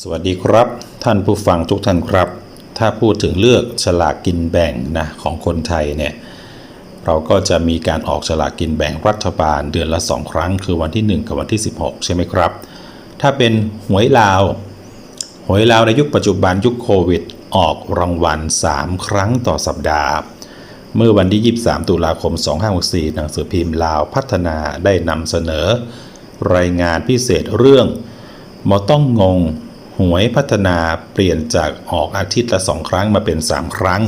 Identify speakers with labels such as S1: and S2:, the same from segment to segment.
S1: สวัสดีครับ ท่านผู้ฟังทุกท่านครับ ถ้าพูดถึงเลือกฉลากกินแบ่งนะของคนไทยเนี่ยเราก็จะมีการออกฉลากกินแบ่งรัฐบาลเดือนละ 2 ครั้ง คือวันที่ 1 กับวันที่ 16 ใช่ไหมครับ ถ้าเป็นหวยลาว หวยลาวในยุคปัจจุบันยุคโควิด ออกรางวัล 3 ครั้งต่อสัปดาห์ เมื่อวันที่ 23 ตุลาคม 2564หนังสือพิมพ์ลาวพัฒนาได้นำเสนอ รายงานพิเศษเรื่องมอต้องงง หวยพัฒนาเปลี่ยนจากออกอาทิตย์ละสองครั้งมาเป็น 3 ครั้ง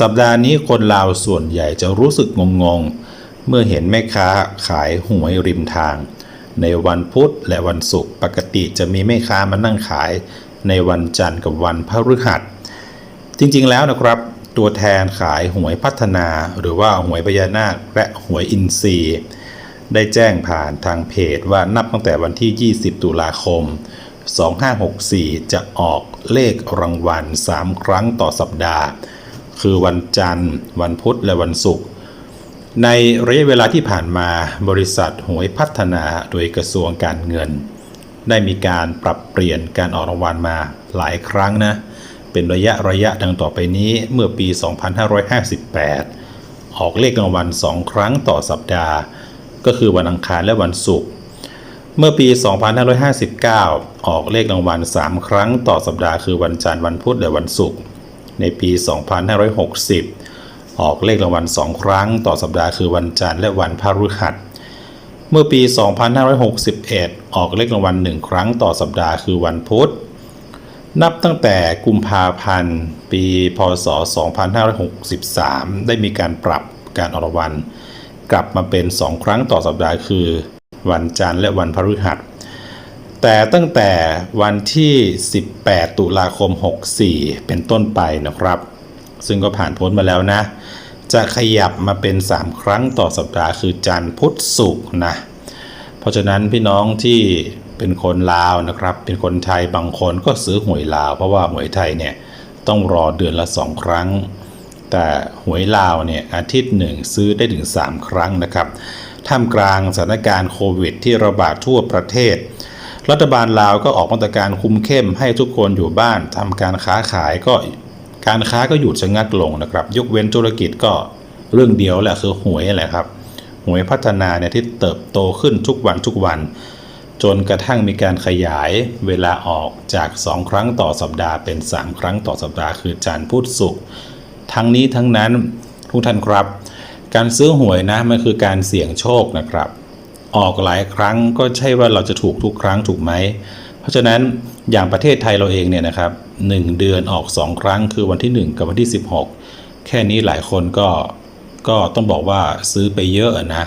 S1: สัปดาห์นี้คนลาวส่วนใหญ่จะรู้สึกงงๆ เมื่อเห็นแม่ค้าขายหวยริมทาง ในวันพุธและวันศุกร์ปกติจะมีแม่ค้ามานั่งขายในวันจันทร์กับวันพฤหัส จริงๆแล้วนะครับตัวแทนขายหวยพัฒนา หรือว่าหวยพญานาคและหวยอินทรีย์ ได้แจ้งผ่านทางเพจว่านับตั้งแต่วันที่ 20 ตุลาคม 2564 จะออกเลขรางวัล 3 ครั้งต่อสัปดาห์ คือวันจันทร์ วันพุธและวันศุกร์ในระยะเวลาที่ผ่านมาบริษัทหวยพัฒนาโดยกระทรวงการเงิน ได้มีการปรับเปลี่ยนการออกรางวัลมาหลายครั้งนะ เป็นระยะระยะดังต่อไปนี้เมื่อปี 2558 ออกเลขรางวัล 2 ครั้งต่อสัปดาห์ ก็คือวันอังคารและวันศุกร์ เมื่อปี 2559 ออกเลขรางวัล 3 ครั้งต่อสัปดาห์คือวันจันทร์วันพุธและวันศุกร์ ในปี 2560 ออกเลขรางวัล 2 ครั้งต่อสัปดาห์คือวันจันทร์และวันพฤหัส เมื่อปี 2561 ออกเลขรางวัล 1 ครั้งต่อสัปดาห์คือวันพุธ นับตั้งแต่กุมภาพันธ์ ปี พศ 2563 ได้มีการปรับการออกรางวัล กลับมาเป็น 2 ครั้งต่อสัปดาห์คือ วันจันทร์และวันพฤหัส แต่ตั้งแต่วันที่ 18 ตุลาคม 64 เป็นต้นไปนะครับ ซึ่งก็ผ่านพ้นมาแล้วนะ จะขยับมาเป็น 3 ครั้งต่อสัปดาห์คือจันทร์พุธศุกร์นะ เพราะฉะนั้นพี่น้องที่เป็นคนลาวนะครับ เป็นคนไทยบางคนก็ซื้อหวยลาว เพราะว่าหวยไทยเนี่ยต้องรอเดือนละ2ครั้ง แต่หวยลาวเนี่ยอาทิตย์หนึ่งซื้อได้ถึง 3 ครั้งนะครับ ท่ามกลางสถานการณ์โควิด ที่ระบาดทั่วประเทศ รัฐบาลลาวก็ออกมาตรการคุมเข้มให้ทุกคนอยู่บ้านทำการค้าขายก็การค้าก็หยุดชะงักลงนะครับ ยกเว้นธุรกิจก็เรื่องเดียวแหละคือหวยแหละครับหวยพัฒนาเนี่ยที่เติบโตขึ้นทุกวันทุกวัน จนกระทั่งมีการขยายเวลาออกจาก 2 ครั้งต่อสัปดาห์เป็น 3 ครั้งต่อสัปดาห์คือจันทร์พุธศุกร์ทั้งนี้ทั้งนั้นทุกท่านครับ การซื้อหวยนะมันคือการเสี่ยงโชคนะครับ ออกหลายครั้งก็ใช่ว่าเราจะถูกทุกครั้งถูกไหม เพราะฉะนั้นอย่างประเทศไทยเราเองเนี่ยนะครับ1เดือนออก 2 ครั้งคือวันที่ 1 กับวันที่ 16 แค่นี้หลายคนก็ก็ต้องบอกว่าซื้อไปเยอะนะ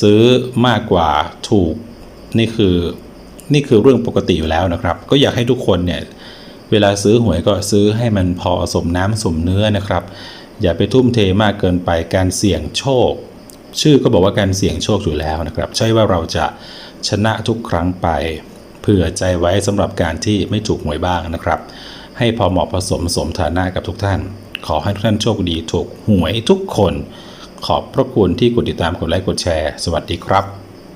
S1: ซื้อมากกว่าถูกนี่คือนี่คือเรื่องปกติอยู่แล้วนะครับ ก็อยากให้ทุกคนเนี่ยเวลาซื้อหวยก็ซื้อให้มันพอสมน้ำสมเนื้อนะครับ อย่าไปทุ่มเทมากเกินไปการเสี่ยงโชค ชื่อก็บอกว่าการเสี่ยงโชคอยู่แล้วนะครับ ใช่ว่าเราจะชนะทุกครั้งไป เผื่อใจไว้สำหรับการที่ไม่ถูกหวยบ้างนะครับ ให้พอเหมาะผสมสมฐานะกับทุกท่าน ขอให้ทุกท่านโชคดีถูกหวยทุกคน ขอบพระคุณที่กดติดตามกดไลค์กดแชร์ สวัสดีครับ